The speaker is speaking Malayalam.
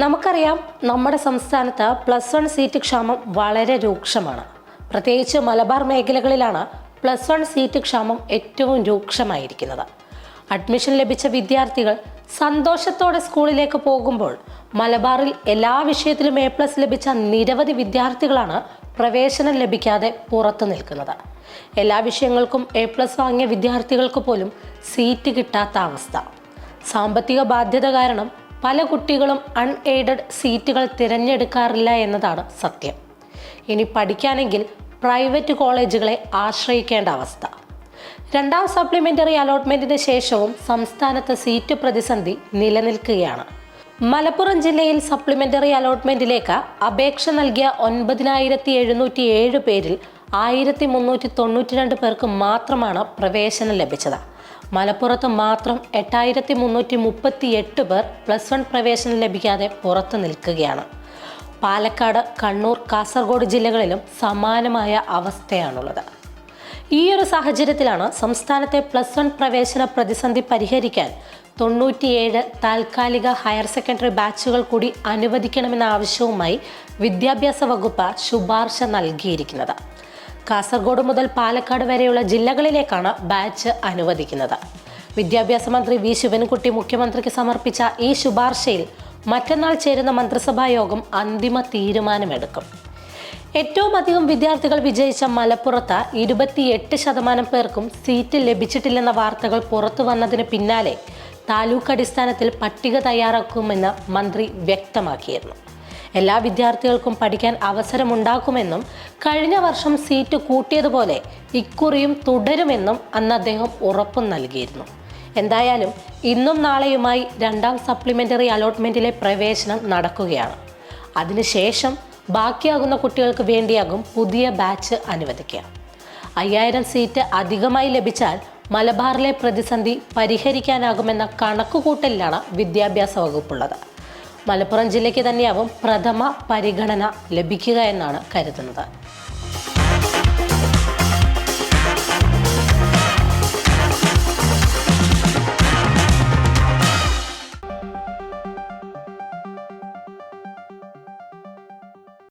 നമുക്കറിയാം നമ്മുടെ സംസ്ഥാനത്ത് പ്ലസ് വൺ സീറ്റ് ക്ഷാമം വളരെ രൂക്ഷമാണ്. പ്രത്യേകിച്ച് മലബാർ മേഖലകളിലാണ് പ്ലസ് വൺ സീറ്റ് ക്ഷാമം ഏറ്റവും രൂക്ഷമായിരിക്കുന്നത്. അഡ്മിഷൻ ലഭിച്ച വിദ്യാർത്ഥികൾ സന്തോഷത്തോടെ സ്കൂളിലേക്ക് പോകുമ്പോൾ മലബാറിൽ എല്ലാ വിഷയത്തിലും എ പ്ലസ് ലഭിച്ച നിരവധി വിദ്യാർത്ഥികളാണ് പ്രവേശനം ലഭിക്കാതെ പുറത്തു നിൽക്കുന്നത്. എല്ലാ വിഷയങ്ങൾക്കും എ പ്ലസ് വാങ്ങിയ വിദ്യാർത്ഥികൾക്ക് പോലും സീറ്റ് കിട്ടാത്ത അവസ്ഥ. സാമ്പത്തിക ബാധ്യത കാരണം പല കുട്ടികളും അൺഎയ്ഡഡ് സീറ്റുകൾ തിരഞ്ഞെടുക്കാറില്ല എന്നതാണ് സത്യം. ഇനി പഠിക്കാനെങ്കിൽ പ്രൈവറ്റ് കോളേജുകളെ ആശ്രയിക്കേണ്ട അവസ്ഥ. രണ്ടാം സപ്ലിമെന്ററി അലോട്ട്മെന്റിന് ശേഷവും സംസ്ഥാനത്ത് സീറ്റ് പ്രതിസന്ധി നിലനിൽക്കുകയാണ്. മലപ്പുറം ജില്ലയിൽ സപ്ലിമെന്ററി അലോട്ട്മെന്റിലേക്ക് അപേക്ഷ നൽകിയ ഒൻപതിനായിരത്തി എഴുന്നൂറ്റി ഏഴ് പേരിൽ ആയിരത്തി മുന്നൂറ്റി തൊണ്ണൂറ്റി രണ്ട് പേർക്ക് മാത്രമാണ് പ്രവേശനം ലഭിച്ചത്. മലപ്പുറത്ത് മാത്രം എട്ടായിരത്തി മുന്നൂറ്റി മുപ്പത്തി എട്ട് പേർ പ്ലസ് വൺ പ്രവേശനം ലഭിക്കാതെ പുറത്തു നിൽക്കുകയാണ്. പാലക്കാട് കണ്ണൂർ കാസർഗോഡ് ജില്ലകളിലും സമാനമായ അവസ്ഥയാണുള്ളത്. ഈ ഒരു സാഹചര്യത്തിലാണ് സംസ്ഥാനത്തെ പ്ലസ് വൺ പ്രവേശന പ്രതിസന്ധി പരിഹരിക്കാൻ തൊണ്ണൂറ്റിയേഴ് താൽക്കാലിക ഹയർ സെക്കൻഡറി ബാച്ചുകൾ കൂടി അനുവദിക്കണമെന്ന ആവശ്യവുമായി വിദ്യാഭ്യാസ വകുപ്പ് ശുപാർശ നൽകിയിരിക്കുന്നത്. കാസർഗോഡ് മുതൽ പാലക്കാട് വരെയുള്ള ജില്ലകളിലേക്കാണ് ബാച്ച് അനുവദിക്കുന്നത്. വിദ്യാഭ്യാസ മന്ത്രി വി. ശിവൻകുട്ടി മുഖ്യമന്ത്രിക്ക് സമർപ്പിച്ച ഈ ശുപാർശയിൽ മറ്റന്നാൾ ചേരുന്ന മന്ത്രിസഭാ യോഗം അന്തിമ തീരുമാനമെടുക്കും. ഏറ്റവും അധികം വിദ്യാർത്ഥികൾ വിജയിച്ച മലപ്പുറത്ത് ഇരുപത്തിയെട്ട് ശതമാനം പേർക്കും സീറ്റ് ലഭിച്ചിട്ടില്ലെന്ന വാർത്തകൾ പുറത്തു വന്നതിന് പിന്നാലെ താലൂക്ക് അടിസ്ഥാനത്തിൽ പട്ടിക തയ്യാറാക്കുമെന്ന് മന്ത്രി വ്യക്തമാക്കിയിരുന്നു. എല്ലാ വിദ്യാർത്ഥികൾക്കും പഠിക്കാൻ അവസരമുണ്ടാക്കുമെന്നും കഴിഞ്ഞ വർഷം സീറ്റ് കൂട്ടിയതുപോലെ ഇക്കുറിയും തുടരുമെന്നും അന്ന് അദ്ദേഹം ഉറപ്പും നൽകിയിരുന്നു. എന്തായാലും ഇന്നും നാളെയുമായി രണ്ടാം സപ്ലിമെന്ററി അലോട്ട്മെന്റിലെ പ്രവേശനം നടക്കുകയാണ്. അതിനുശേഷം ബാക്കിയാകുന്ന കുട്ടികൾക്ക് വേണ്ടിയാകും പുതിയ ബാച്ച് അനുവദിക്കുക. അയ്യായിരം സീറ്റ് അധികമായി ലഭിച്ചാൽ മലബാറിലെ പ്രതിസന്ധി പരിഹരിക്കാനാകുമെന്ന കണക്കുകൂട്ടലിലാണ് വിദ്യാഭ്യാസ വകുപ്പുള്ളത്. മലപ്പുറം ജില്ലയ്ക്ക് തന്നെയാവും പ്രഥമ പരിഗണന ലഭിക്കുക എന്നാണ് കരുതുന്നത്.